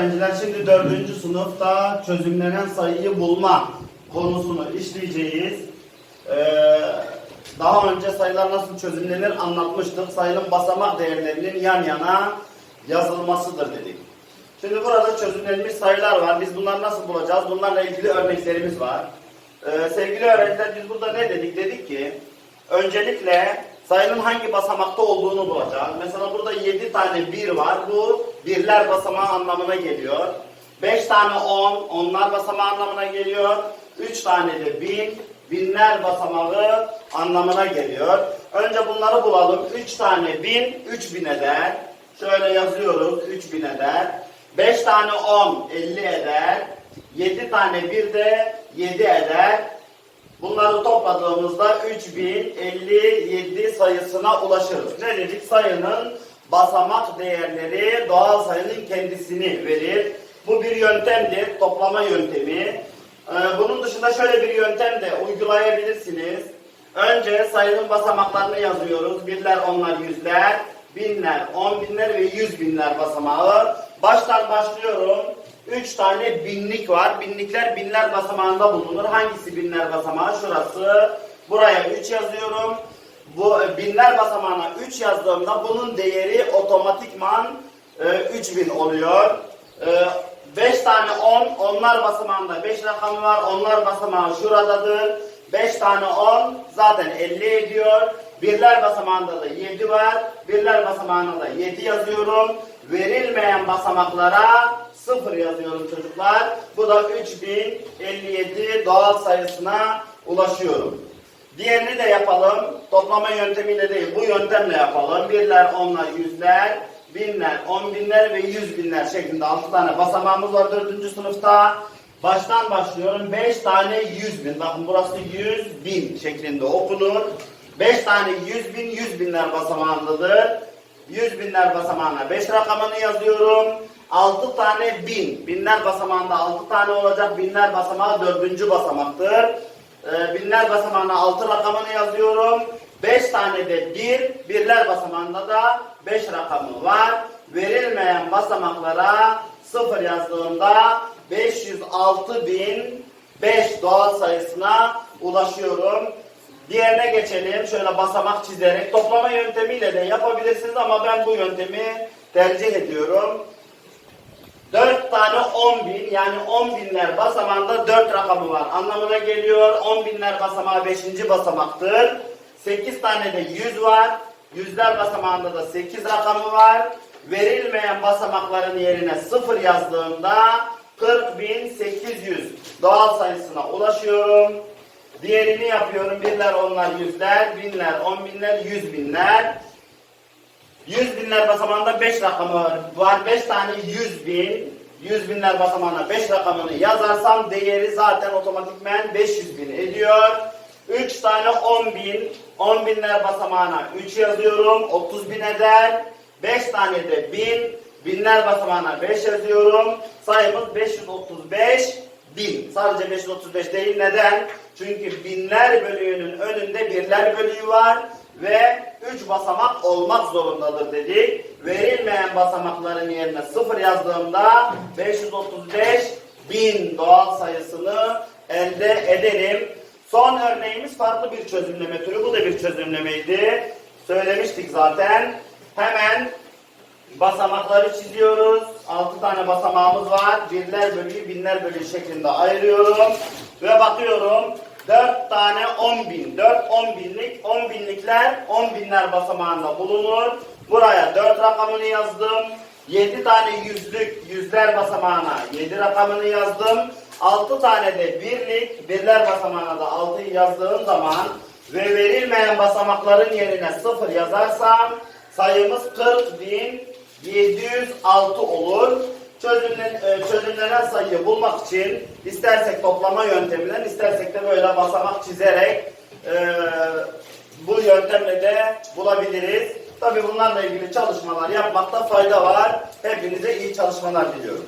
Öğrenciler şimdi dördüncü sınıfta çözümlenen sayıyı bulma konusunu işleyeceğiz. Ee, daha önce sayılar nasıl çözümlenir anlatmıştık. Sayının basamak değerlerinin yan yana yazılmasıdır dedik. Şimdi burada çözümlenmiş sayılar var. Biz bunları nasıl bulacağız? Bunlarla ilgili örneklerimiz var. Ee, sevgili öğrenciler biz burada ne dedik? Dedik ki öncelikle sayının hangi basamakta olduğunu bulacağız. Mesela burada 7 tane 1 var. Bu birler basamağı anlamına geliyor. 5 tane 10, onlar basamağı anlamına geliyor. 3 tane de 1000, binler basamağı anlamına geliyor. Önce bunları bulalım. 3 tane 1000, 3000 eder. Şöyle yazıyoruz 3000 eder. 5 tane 10, 50 eder. 7 tane 1 de 7 eder. Bunları topladığımızda 3057 sayısına ulaşırız. Ne dedik? Sayının basamak değerleri doğal sayının kendisini verir. Bu bir yöntemdir, toplama yöntemi. Ee, Bunun dışında şöyle bir yöntem de uygulayabilirsiniz. Önce sayının basamaklarını yazıyoruz. Birler, onlar, yüzler, binler, on binler ve yüz binler basamağı. Baştan başlıyorum. Üç tane binlik var. Binlikler binler basamağında bulunur. Hangisi binler basamağı? Şurası. Buraya 3 yazıyorum. Bu e, binler basamağına 3 yazdığımda bunun değeri otomatikman e, 3000 oluyor. 5 tane 10, onlar basamağında 5 rakamı var. Onlar basamağı şuradadır. 5 tane 10 zaten 50 ediyor. Birler basamağında da 7 var. Birler basamağına da 7 yazıyorum. Verilmeyen basamaklara 0 yazıyorum çocuklar. Bu da 3057 doğal sayısına ulaşıyorum. Diğerini de yapalım. Toplama yöntemiyle değil, bu yöntemle yapalım. Birler, onlar, yüzler, binler, on binler ve yüz binler şeklinde 6 tane basamağımız var 4. sınıfta. Baştan başlıyorum. 5 tane 100 bin. Bakın burası 100 bin şeklinde okunur. 5 tane 100 bin, 100 binler basamağındadır. 100 binler basamağına 5 rakamını yazıyorum. 6 tane bin. Binler basamağında 6 tane olacak. Binler basamağı 4. basamaktır. Ee, binler basamağına 6 rakamını yazıyorum. 5 tane de 1, birler basamağında da 5 rakamı var. Verilmeyen basamaklara 0 yazdığımda 506.005 doğal sayısına ulaşıyorum. Diğerine geçelim. Şöyle basamak çizerek toplama yöntemiyle de yapabilirsiniz ama ben bu yöntemi tercih ediyorum. 4 tane 10 bin yani 10 binler basamağında 4 rakamı var anlamına geliyor. 10 binler basamağı 5. basamaktır. 8 tane de 100 var. Yüzler basamağında da 8 rakamı var. Verilmeyen basamakların yerine 0 yazdığımda 40.800 doğal sayısına ulaşıyorum. Diğerini yapıyorum. Birler, onlar, yüzler, binler, on binler, yüz binler. Yüz binler basamağında 5 rakamı var. 5 tane yüz bin. Yüz binler basamağına 5 rakamını yazarsam değeri zaten otomatikmen 500 bin ediyor. 3 tane 10 bin. 10 binler basamağına 3 yazıyorum. 30 bin eder. 5 tane de bin. Binler basamağına 5 yazıyorum. Sayımız 535 bin. Sadece 535 değil. Neden? Çünkü binler bölüğünün önünde birler bölüğü var ve 3 basamak olmak zorundadır dedik. Verilmeyen basamakların yerine 0 yazdığımda 535 bin doğal sayısını elde edelim. Son örneğimiz farklı bir çözümleme türü. Bu da bir çözümlemeydi. Söylemiştik zaten. Hemen basamakları çiziyoruz. 6 tane basamağımız var. Birler bölüğü, binler bölüğü şeklinde ayırıyorum. Ve bakıyorum. 4 tane 10 bin. 4 10 binlik. 10 binlikler 10 binler basamağında bulunur. Buraya 4 rakamını yazdım. 7 tane yüzlük yüzler basamağına 7 rakamını yazdım. 6 tane de birlik birler basamağına da 6'yı yazdığım zaman ve verilmeyen basamakların yerine 0 yazarsam sayımız 40.706 olur. Çözümlen, e, çözümlenen sayıyı bulmak için istersek toplama yönteminden istersek de böyle basamak çizerek e, bu yöntemle de bulabiliriz. Tabi bunlarla ilgili çalışmalar yapmakta fayda var. Hepinize iyi çalışmalar diliyorum.